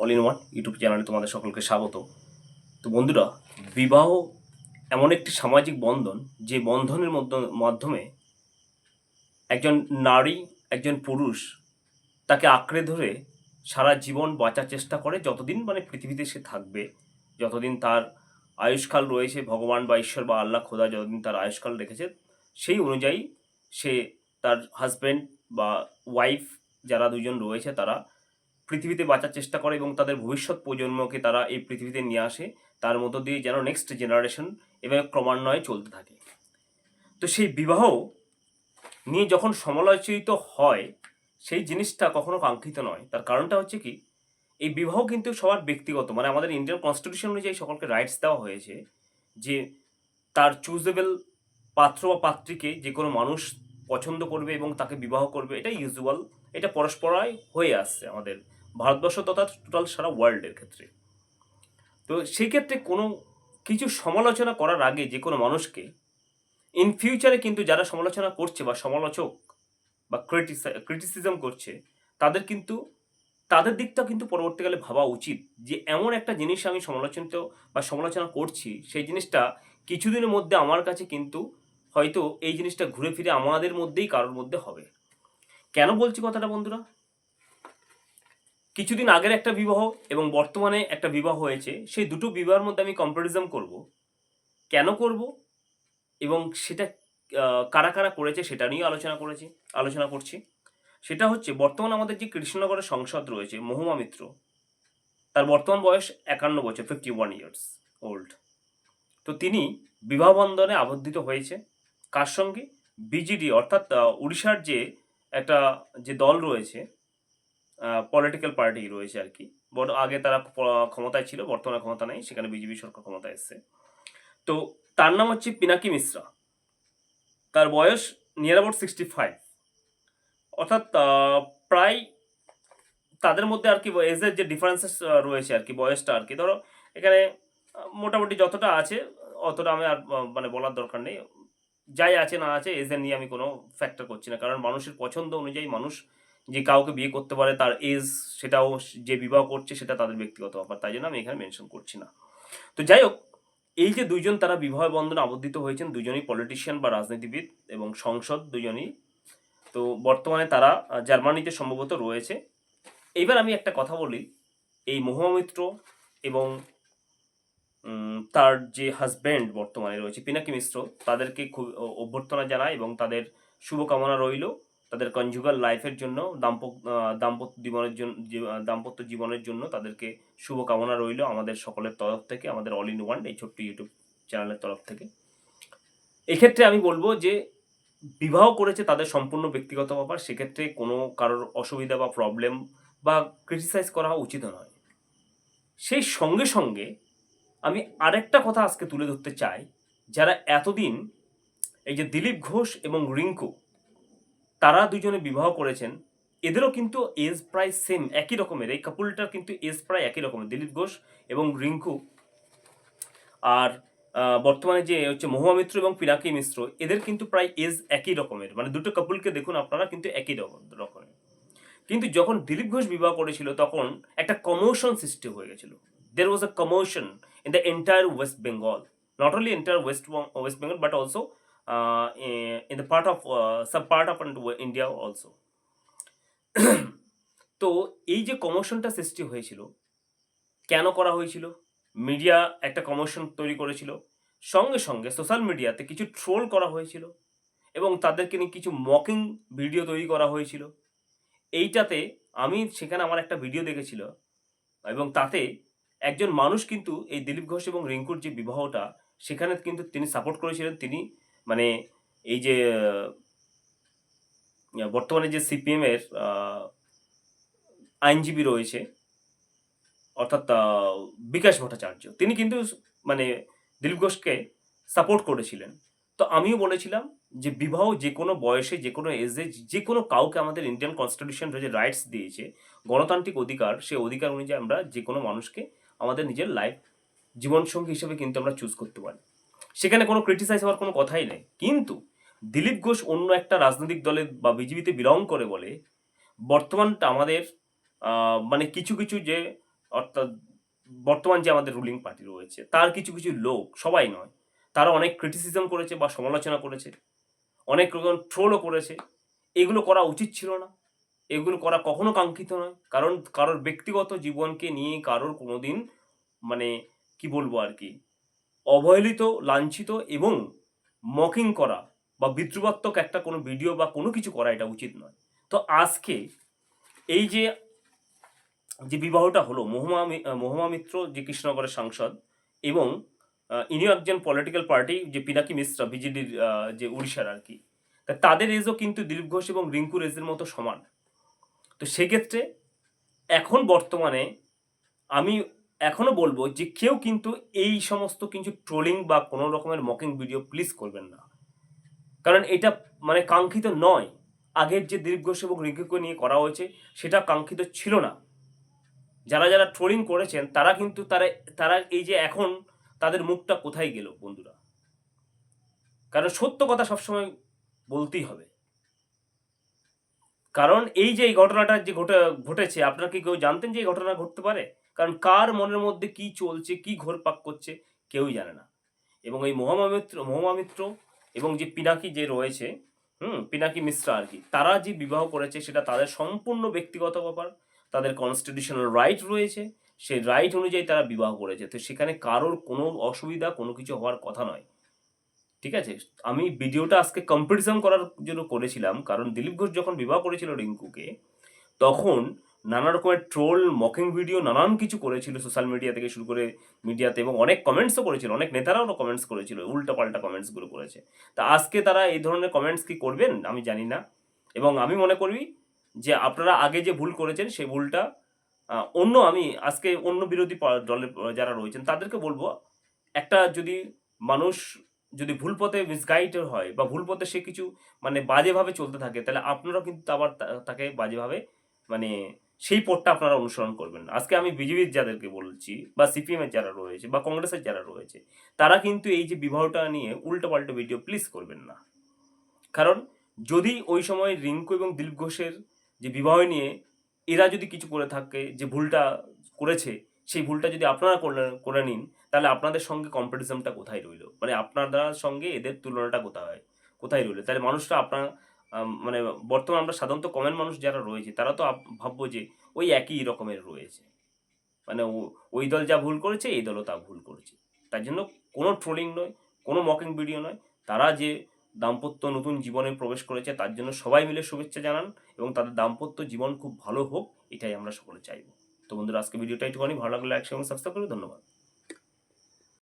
All in one YouTube চ্যানেলে তোমাদের সকলকে স্বাগত। তো বন্ধুরা, বিবাহ এমন একটি সামাজিক বন্ধন, যে বন্ধনের মধ্য- মাধ্যমে একজন নারী, একজন পুরুষ তাকে আঁকড়ে ধরে সারা জীবন বাঁচার চেষ্টা করে যতদিন মানে পৃথিবীতে সে থাকবে, যতদিন তার আয়ুষ্কাল রয়েছে, ভগবান বা ঈশ্বর বা আল্লাহ খোদা যতদিন তার আয়ুষ্কাল রেখেছে, সেই অনুযায়ী সে তার হাজব্যান্ড বা ওয়াইফ যারা দুজন রয়েছে তারা পৃথিবীতে বাঁচার চেষ্টা করে এবং তাদের ভবিষ্যৎ প্রজন্মকে তারা এই পৃথিবীতে নিয়ে আসে, তার মধ্য দিয়ে যেন নেক্সট জেনারেশন এভাবে ক্রমান্বয়ে চলতে থাকে। তো সেই বিবাহ নিয়ে যখন সমালোচিত হয়, সেই জিনিসটা কখনো কাঙ্ক্ষিত নয়। তার কারণটা হচ্ছে কি, এই বিবাহ কিন্তু সবার ব্যক্তিগত। মানে আমাদের ইন্ডিয়ান কনস্টিটিউশন অনুযায়ী সকলকে রাইটস দেওয়া হয়েছে যে, তার চুজেবল পাত্র বা পাত্রীকে যে কোনো মানুষ পছন্দ করবে এবং তাকে বিবাহ করবে এটা ইউজুয়াল এটা পরস্পরায় হয়ে আসছে আমাদের ভারতবর্ষ তথা টোটাল সারা ওয়ার্ল্ডের ক্ষেত্রে। তো সেই ক্ষেত্রে কোনো কিছু সমালোচনা করার আগে যে কোনো মানুষকে ইন ফিউচারে কিন্তু যারা সমালোচনা করছে বা সমালোচক বা ক্রিটিসা ক্রিটিসিজম করছে, তাদের কিন্তু, তাদের দিকটা কিন্তু পরবর্তীকালে ভাবা উচিত যে এমন একটা জিনিস আমি সমালোচিত বা সমালোচনা করছি, সেই জিনিসটা কিছুদিনের মধ্যে আমার কাছে কিন্তু হয়তো এই জিনিসটা ঘুরে ফিরে আমাদের মধ্যেই কারোর মধ্যে হবে। কেন বলছি কথাটা বন্ধুরা? কিছুদিন আগের একটা বিবাহ এবং বর্তমানে একটা বিবাহ হয়েছে, সেই দুটো বিবাহের মধ্যে আমি কম্পারিজম করব। কেন করব? এবং সেটা কারা কারা করেছে সেটা নিয়ে আলোচনা করেছি, আলোচনা করছি। সেটা হচ্ছে, বর্তমান আমাদের যে কৃষ্ণনগরের সংসদ রয়েছে, মহুমা মিত্র, তার বর্তমান বয়স একান্ন বছর ফিফটি ওয়ান ইয়ার্স ওল্ড তো তিনি বিবাহ বন্ধনে আবদ্ধিত হয়েছে। কার সঙ্গে? বিজেডি অর্থাৎ উড়িষ্যার যে একটা, যে দল রয়েছে পলিটিক্যাল পার্টি রয়েছে আর কি। বড় আগে তারা ক্ষমতায় ছিল, বর্তমানে ক্ষমতা নেই, সেখানে বিজেপি সরকার ক্ষমতায় এসছে। তো তার নাম হচ্ছে পিনাকি মিশ্রা। তার বয়স নিয়ার অ্যাবাউট সিক্সটি ফাইভ অর্থাৎ প্রায় তাদের মধ্যে আর কি এজের যে ডিফারেন্সেস রয়েছে আর কি, বয়সটা আর কি। ধরো, এখানে মোটামুটি যতটা আছে, অতটা আমি আর মানে বলার দরকার নেই। যাই আছে না আছে এজের নিয়ে আমি কোনো ফ্যাক্টর করছি না। কারণ মানুষের পছন্দ অনুযায়ী মানুষ যে কাউকে বিয়ে করতে পারে, তার এজ সেটাও যে বিবাহ করছে, সেটা তাদের ব্যক্তিগত ব্যাপার। তাই জন্য আমি এখানে মেনশন করছি না। তো যাই হোক, এই যে দুইজন তারা বিবাহ বন্ধনে আবদ্ধিত হয়েছেন, দুজনই পলিটিশিয়ান বা রাজনীতিবিদ এবং সংসদ দুজনই। তো বর্তমানে তারা জার্মানিতে সম্ভবত রয়েছে। এইবার আমি একটা কথা বলি, এই মহুমিত্র এবং তার যে হাজব্যান্ড বর্তমানে রয়েছে, পিনাকি মিশ্র তাদেরকে খুব অভ্যর্থনা জানায় এবং তাদের শুভকামনা রইল। তাদের কনজুগাল লাইফের জন্য, দাম্পত্য জীবনের জন্য দাম্পত্য জীবনের জন্য তাদেরকে শুভকামনা রইল আমাদের সকলের তরফ থেকে, আমাদের অল ইন ওয়ান এই ছোট্ট ইউটিউব চ্যানেলের তরফ থেকে। এক্ষেত্রে আমি বলব যে, বিবাহ করেছে তাদের সম্পূর্ণ ব্যক্তিগত ব্যাপার, সেক্ষেত্রে কোনো কারোর অসুবিধা বা প্রবলেম বা ক্রিটিসাইজ করা উচিত নয়। সেই সঙ্গে সঙ্গে আমি আরেকটা কথা আজকে তুলে ধরতে চাই, যারা এতদিন এই যে দিলীপ ঘোষ এবং রিঙ্কু তারা দুজনে বিবাহ করেছেন। এদেরও কিন্তু এজ প্রায় সেম একই রকমের। এই কাপুলটার কিন্তু এজ প্রায় একই রকমের। দিলীপ ঘোষ এবং রিঙ্কু। আর বর্তমানে যে হচ্ছে মহুয়া মিত্র এবং পিনাকি মিশ্র, এদের কিন্তু প্রায় এজ একই রকমের। মানে দুটো কাপুলকে দেখুন, আপনারা কিন্তু একই রকম রকমের। কিন্তু যখন দিলীপ ঘোষ বিবাহ করেছিল, তখন একটা কমোশন সৃষ্টি হয়ে গেছিল। There was a commotion in the entire West Bengal not only entire West West Bengal but also in the part of sub part of India also তো এই যে কমোশনটা সৃষ্টি হয়েছিল, কেন করা হয়েছিল? মিডিয়া একটা কমোশন তৈরি করেছিল। সঙ্গে সঙ্গে সোশ্যাল মিডিয়াতে কিছু ট্রোল করা হয়েছিল এবং তাদেরকে নিয়ে কিছু মকিং ভিডিও তৈরি করা হয়েছিল। এইটাতে আমি সেখানে আমার একটা ভিডিও দেখেছিল এবং তাতে একজন মানুষ কিন্তু এই দিলীপ ঘোষ এবং রিঙ্কুর যে বিবাহটা, সেখানে কিন্তু তিনি সাপোর্ট করেছিলেন। তিনি মানে এই যে বর্তমানে যে সিপিএম এর আইনজীবী রয়েছে, অর্থাৎ বিকাশ ভট্টাচার্য, তিনি কিন্তু মানে দিলীপ ঘোষকে সাপোর্ট করেছিলেন। তো আমিও বলেছিলাম যে বিবাহ যে কোনো বয়সে, যে কোনো এজে যে কোনো কাউকে আমাদের ইন্ডিয়ান কনস্টিটিউশন যে রাইটস দিয়েছে, গণতান্ত্রিক অধিকার সেই অধিকার অনুযায়ী আমরা যে কোনো মানুষকে আমাদের নিজের লাইফ জীবনসঙ্গী হিসেবে কিন্তু আমরা চুজ করতে পারি। সেখানে কোনো ক্রিটিসাইজ হওয়ার কোনো কথাই নেই। কিন্তু দিলীপ ঘোষ অন্য একটা রাজনৈতিক দলে বা বিজেপিতে বিলং করে বলে বর্তমানটা আমাদের মানে কিছু কিছু যে অর্থাৎ বর্তমান যে আমাদের রুলিং পার্টি রয়েছে, তার কিছু কিছু লোক, সবাই নয়, তারা অনেক ক্রিটিসিজম করেছে বা সমালোচনা করেছে, অনেক রকম ট্রোলও করেছে। এগুলো করা উচিত ছিল না। এগুলো করা কখনো কাঙ্ক্ষিত নয়। কারণ, কারোর ব্যক্তিগত জীবনকে নিয়ে কারোর কোনোদিন মানে কি বলব আর কি অবহেলিত, লাঞ্ছিত এবং মকিং করা বা বিদ্রুপাত্মক একটা কোনো ভিডিও বা কোনো কিছু করা এটা উচিত নয়। তো আজকে এই যে যে বিবাহটা হলো, মহুমা মহুমা মিত্র, যে কৃষ্ণনগরের সাংসদ এবং ইনিও একজন পলিটিক্যাল পার্টি যে পিনাকি মিশ্রা, বিজেডির যে উড়িষ্যার আর কি, তা তাদের এজও কিন্তু দিলীপ ঘোষ এবং রিঙ্কু রেজের মতো সমান। তো সেক্ষেত্রে এখন বর্তমানে আমি এখনও বলব যে কেউ কিন্তু এই সমস্ত কিছু ট্রোলিং বা কোনো রকমের মকিং ভিডিও প্লিজ করবেন না। কারণ এটা মানে কাঙ্ক্ষিত নয়। আগের যে দীর্ঘ এবং রিঙ্কুকে নিয়ে করা হয়েছে, সেটা কাঙ্ক্ষিত ছিল না। যারা যারা ট্রোলিং করেছেন, তারা কিন্তু তারা তারা এই যে এখন তাদের মুখটা কোথায় গেল বন্ধুরা? কারণ সত্য কথা সবসময় বলতেই হবে। কারণ এই যে এই ঘটনাটা যে ঘটে, ঘটেছে, আপনারা কি কেউ জানতেন যে এই ঘটনা ঘটতে পারে? কারণ কার মনের মধ্যে কি চলছে, কি ঘোরপাক করছে, কেউই জানে না। এবং এই মহামিত্র মহামিত্র এবং যে পিনাকি যে রয়েছে, হুম, পিনাকি মিশ্রা আর কি, তারা যে বিবাহ করেছে সেটা তাদের সম্পূর্ণ ব্যক্তিগত ব্যাপার, তাদের কনস্টিটিউশনাল রাইট রয়েছে, সেই রাইট অনুযায়ী তারা বিবাহ করেছে। তো সেখানে কারোর কোনো অসুবিধা, কোনো কিছু হওয়ার কথা নয়। ঠিক আছে? আমি ভিডিওটা আজকে কম্পিটিশন করার জন্য করেছিলাম, কারণ দিলীপ ঘোষ যখন বিবাহ করেছিল রিঙ্কুকে, তখন নানা রকমের ট্রোল, মকিং ভিডিও, নানান কিছু করেছিল সোশ্যাল মিডিয়া থেকে শুরু করে মিডিয়াতে এবং অনেক কমেন্টসও করেছিল, অনেক নেতারাও কমেন্টস করেছিল উল্টা পাল্টা কমেন্টসগুলো করেছে। তা আজকে তারা এই ধরনের কমেন্টস কি করবেন? আমি জানি না। এবং আমি মনে করি যে আপনারা আগে যে ভুল করেছেন, সেই ভুলটা অন্য আমি আজকে অন্য বিরোধী দলের যারা রয়েছেন, তাদেরকে বলব, একটা যদি মানুষ যদি ভুল পথে মিসগাইড হয় বা ভুল পথে সে কিছু মানে বাজেভাবে চলতে থাকে, তাহলে আপনারাও কিন্তু আবার তাকে বাজেভাবে মানে সেই পথটা আপনারা অনুসরণ করবেন আজকে আমি বিজেপির যাদেরকে বলছি বা সিপিএম এর যারা রয়েছে বা কংগ্রেসের যারা রয়েছে, তারা কিন্তু এই যে বিবাহটা নিয়ে উল্টো পাল্টো ভিডিও প্লিজ করবেন না। কারণ যদি ওই সময় রিঙ্কু এবং দিলীপ ঘোষের যে বিবাহ নিয়ে এরা যদি কিছু করে থাকে, যে ভুলটা করেছে, সেই ভুলটা যদি আপনারা করে নিন, তাহলে আপনাদের সঙ্গে কম্পিটিশনটা কোথায় রইল? মানে আপনাদের সঙ্গে এদের তুলনাটা কোথায় কোথায় রইল? তাহলে মানুষটা আপনার মানে বর্তমানে আমরা সাধারণত কমেন্ট মানুষ যারা রয়েছে, তারা তো ভাববো যে ওই একই রকমের রয়েছে। মানে ওই দল যা ভুল করেছে, এই দলও তা ভুল করেছে। তার জন্য কোনো ট্রোলিং নয়, কোনো মকিং ভিডিও নয়। তারা যে দাম্পত্য নতুন জীবনে প্রবেশ করেছে, তার জন্য সবাই মিলে শুভেচ্ছা জানান এবং তাদের দাম্পত্য জীবন খুব ভালো হোক, এটাই আমরা সকলে চাইব। তো বন্ধুরা, আজকে ভিডিওটা একটুখানি ভালো লাগলে একসঙ্গে সাবস্ক্রাইব করবে ধন্যবাদ।